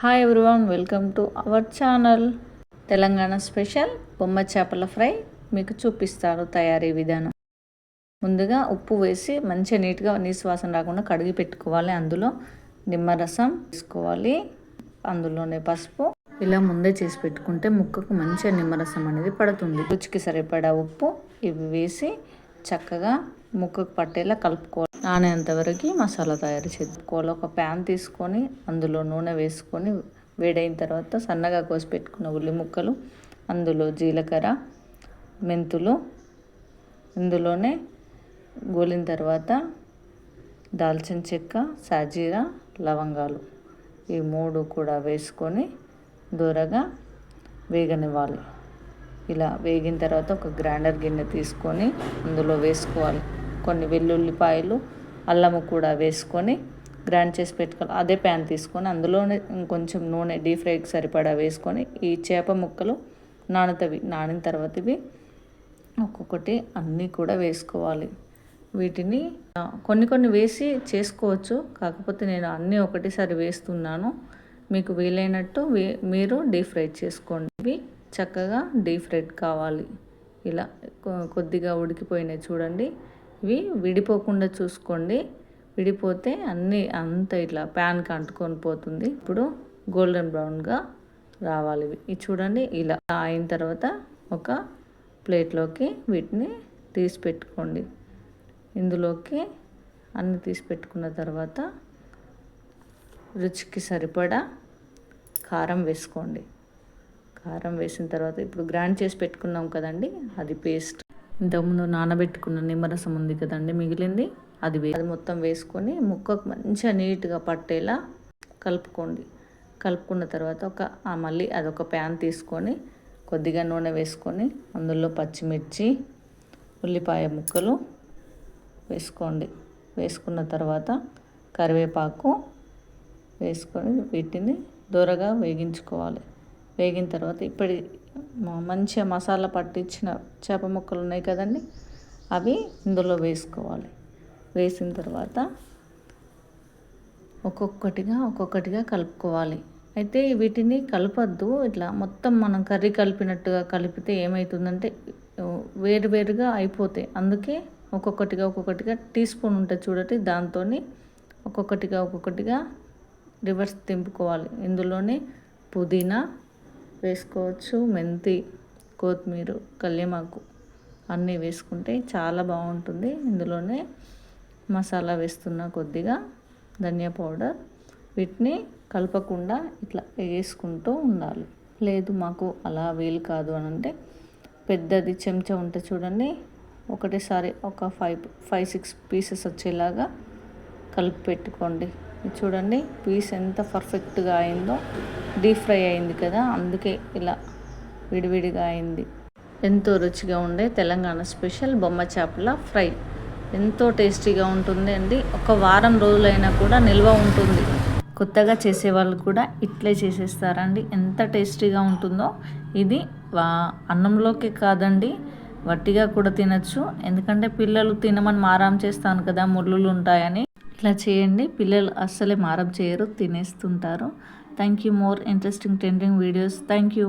Hi everyone welcome to our channel Telangana special బొమ్మ చేపల fry మీకు చూపిస్తారు తయారీ విధానం. ముందుగా ఉప్పు వేసి మంచిగా నీట్గా నీసువాసన రాకుండా కడిగి పెట్టుకోవాలి. అందులో నిమ్మరసం వేసుకోవాలి. అందులోనే పసుపు. ఇలా ముందే చేసి పెట్టుకుంటే ముక్కకు మంచిగా నిమ్మరసం అనేది పడుతుంది. రుచికి సరిపడా ఉప్పు ఇవి వేసి చక్కగా ముక్కకు పట్టేలా కలుపుకోవాలి. నానేంత వరకు మసాలా తయారు చేసుకోవాలి. ఒక ప్యాన్ తీసుకొని అందులో నూనె వేసుకొని వేడైన తర్వాత సన్నగా కోసి పెట్టుకున్న ఉల్లి ముక్కలు అందులో జీలకర్ర మెంతులు ఇందులోనే గోలిన తర్వాత దాల్చిన చెక్క సాజీరా లవంగాలు ఈ మూడు కూడా వేసుకొని దూరగా వేగనివ్వాలి. ఇలా వేగిన తర్వాత ఒక గ్రైండర్ గిన్నె తీసుకొని అందులో వేసుకోవాలి. కొన్ని వెల్లుల్లిపాయలు అల్లము కూడా వేసుకొని గ్రైండ్ చేసి పెట్టుకోవాలి. అదే ప్యాన్ తీసుకొని అందులోనే ఇంకొంచెం నూనె డీప్ ఫ్రైకి సరిపడా వేసుకొని ఈ చేప ముక్కలు నానుతవి. నానిన తర్వాత ఇవి ఒక్కొక్కటి అన్నీ కూడా వేసుకోవాలి. వీటిని కొన్ని కొన్ని వేసి చేసుకోవచ్చు. కాకపోతే నేను అన్నీ ఒకటేసారి వేస్తున్నాను. మీకు వీలైనట్టు మీరు డీప్ ఫ్రై చేసుకోండి. చక్కగా డీప్ ఫ్రైడ్ కావాలి. ఇలా కొద్దిగా ఉడికిపోయినాయి చూడండి. ఇవి విడిపోకుండా చూసుకోండి. విడిపోతే అన్నీ అంత ఇట్లా ప్యాన్కి అంటుకొని పోతుంది. ఇప్పుడు గోల్డెన్ బ్రౌన్గా రావాలి ఇవి. ఇది చూడండి ఇలా అయిన తర్వాత ఒక ప్లేట్లోకి వీటిని తీసి పెట్టుకోండి. ఇందులోకి అన్ని తీసి పెట్టుకున్న తర్వాత రుచికి సరిపడా కారం వేసుకోండి. కారం వేసిన తర్వాత ఇప్పుడు గ్రైండ్ చేసి పెట్టుకున్నాం కదండి అది పేస్ట్. ఇంతకుముందు నానబెట్టుకున్న నిమ్మరసం ఉంది కదండి మిగిలింది అది అది మొత్తం వేసుకొని ముక్కకు మంచిగా నీట్గా పట్టేలా కలుపుకోండి. కలుపుకున్న తర్వాత ఒక మళ్ళీ అదొక ప్యాన్ తీసుకొని కొద్దిగా నూనె వేసుకొని అందులో పచ్చిమిర్చి ఉల్లిపాయ ముక్కలు వేసుకోండి. వేసుకున్న తర్వాత కరివేపాకు వేసుకొని వీటిని దూరగా వేగించుకోవాలి. వేగిన తర్వాత ఇప్పటి మంచిగా మసాలా పట్టించిన చేప ముక్కలు ఉన్నాయి కదండి అవి ఇందులో వేసుకోవాలి. వేసిన తర్వాత ఒక్కొక్కటిగా ఒక్కొక్కటిగా కలుపుకోవాలి. అయితే వీటిని కలపద్దు ఇట్లా మొత్తం మనం కర్రీ కలిపినట్టుగా కలిపితే ఏమవుతుందంటే వేరువేరుగా అయిపోతాయి. అందుకే ఒక్కొక్కటిగా ఒక్కొక్కటిగా టీ స్పూన్ ఉంటుంది చూడండి దాంతో ఒక్కొక్కటిగా ఒక్కొక్కటిగా రివర్స్ తింపుకోవాలి. ఇందులోనే పుదీనా వేసుకోవచ్చు. మెంతి కొత్తిమీర కల్యమాకు అన్నీ వేసుకుంటే చాలా బాగుంటుంది. ఇందులోనే మసాలా వేస్తున్న కొద్దిగా ధనియా పౌడర్. వీటిని కలపకుండా ఇట్లా వేసుకుంటూ ఉండాలి. లేదు మాకు అలా వీలు కాదు అని అంటే పెద్దది చెంచా ఉంటే చూడండి ఒకటేసారి ఒక ఫైవ్ ఫైవ్ సిక్స్ పీసెస్ వచ్చేలాగా కలిపి పెట్టుకోండి. చూడండి పీస్ ఎంత పర్ఫెక్ట్గా అయిందో. డీప్ ఫ్రై అయింది కదా అందుకే ఇలా విడివిడిగా అయింది. ఎంతో రుచిగా ఉండే తెలంగాణ స్పెషల్ బొమ్మ చేపల ఫ్రై. ఎంతో టేస్టీగా ఉంటుంది అండి. ఒక వారం రోజులైనా కూడా నిల్వ ఉంటుంది. కొత్తగా చేసేవాళ్ళు కూడా ఇట్లే చేసేస్తారండి. ఎంత టేస్టీగా ఉంటుందో. ఇది అన్నంలోకి కాదండి వట్టిగా కూడా తినచ్చు. ఎందుకంటే పిల్లలు తినమని మారం చేస్తాను కదా ముళ్ళులు ఉంటాయని. ఇట్లా చేయండి. పిల్లలు అస్సలే మారం చేయరు తినేస్తుంటారు. Thank you more interesting trending videos thank you